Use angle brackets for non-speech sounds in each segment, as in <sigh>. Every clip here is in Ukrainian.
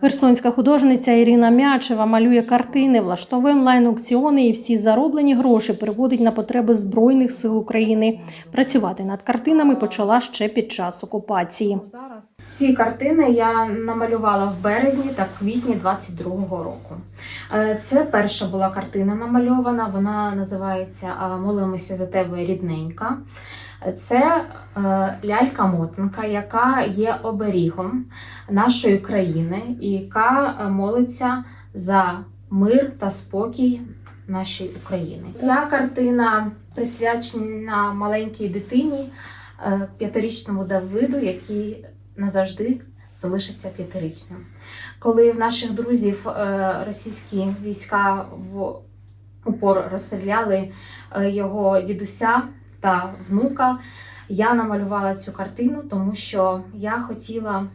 Херсонська художниця Ірина Мячева малює картини, влаштовує онлайн-аукціони і всі зароблені гроші переводить на потреби Збройних сил України. Працювати над картинами почала ще під час окупації. Ці картини я намалювала в березні та квітні 22-го року. Е, Це перша була картина намальована. Вона називається Молимося за тебе рідненька. Це е, лялька-мотанка, яка є оберігом нашої країни і яка е, молиться за мир та спокій нашої України. Ця картина присвячена маленькій дитині, е, п'ятирічному Давиду, який назавжди залишиться п'ятирічним. Коли в наших друзів російські війська в упор розстріляли його дідуся та внука, я намалювала цю картину, тому що я хотіла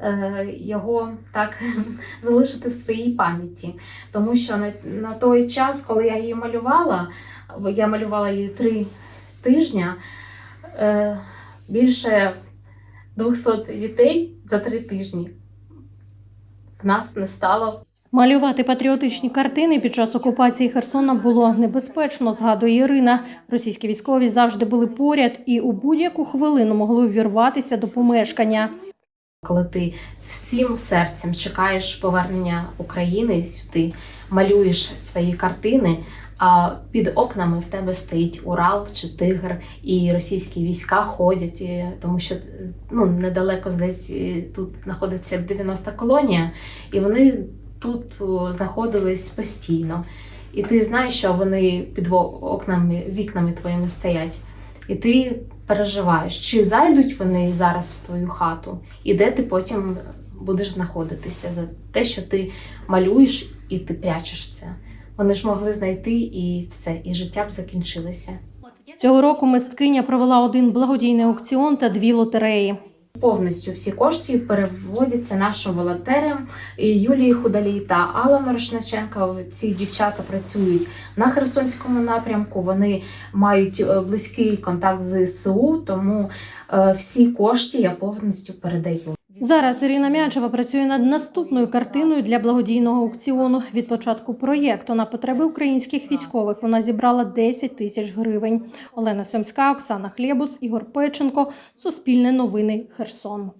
е, його так <laughs> залишити в своїй пам'яті. Тому що на, на той час, коли я її малювала, я малювала її три тижні, е, більше 200 дітей за три тижні в нас не стало. Малювати патріотичні картини під час окупації Херсона було небезпечно, згадує Ірина. Російські військові завжди були поряд і у будь-яку хвилину могли ввірватися до помешкання. Коли ти всім серцем чекаєш повернення України сюди, малюєш свої картини, а під окнами в тебе стоїть Урал чи Тигр, і російські війська ходять, тому що ну, недалеко десь тут знаходиться 90 колонія, і вони тут знаходились постійно. І ти знаєш, що вони під окнами, вікнами твоїми стоять. І ти переживаєш, чи зайдуть вони зараз в твою хату, і де ти потім будеш знаходитися за те, що ти малюєш і ти прячеш це. Вони ж могли знайти і все, і життя б закінчилося. Цього року мисткиня провела один благодійний аукціон та дві лотереї. Повністю всі кошти переводяться нашим волонтерам Юлії Худалій та Алла Морошначенка. Ці дівчата працюють на Херсонському напрямку. Вони мають е, близький контакт з СУ, тому е, всі кошти я повністю передаю. Зараз Ірина Мячева працює над наступною картиною для благодійного аукціону. Від початку проєкту на потреби українських військових вона зібрала 10 тисяч гривень. Олена Сьомська, Оксана Хлєбус, Ігор Печенко. Суспільне новини. Херсон.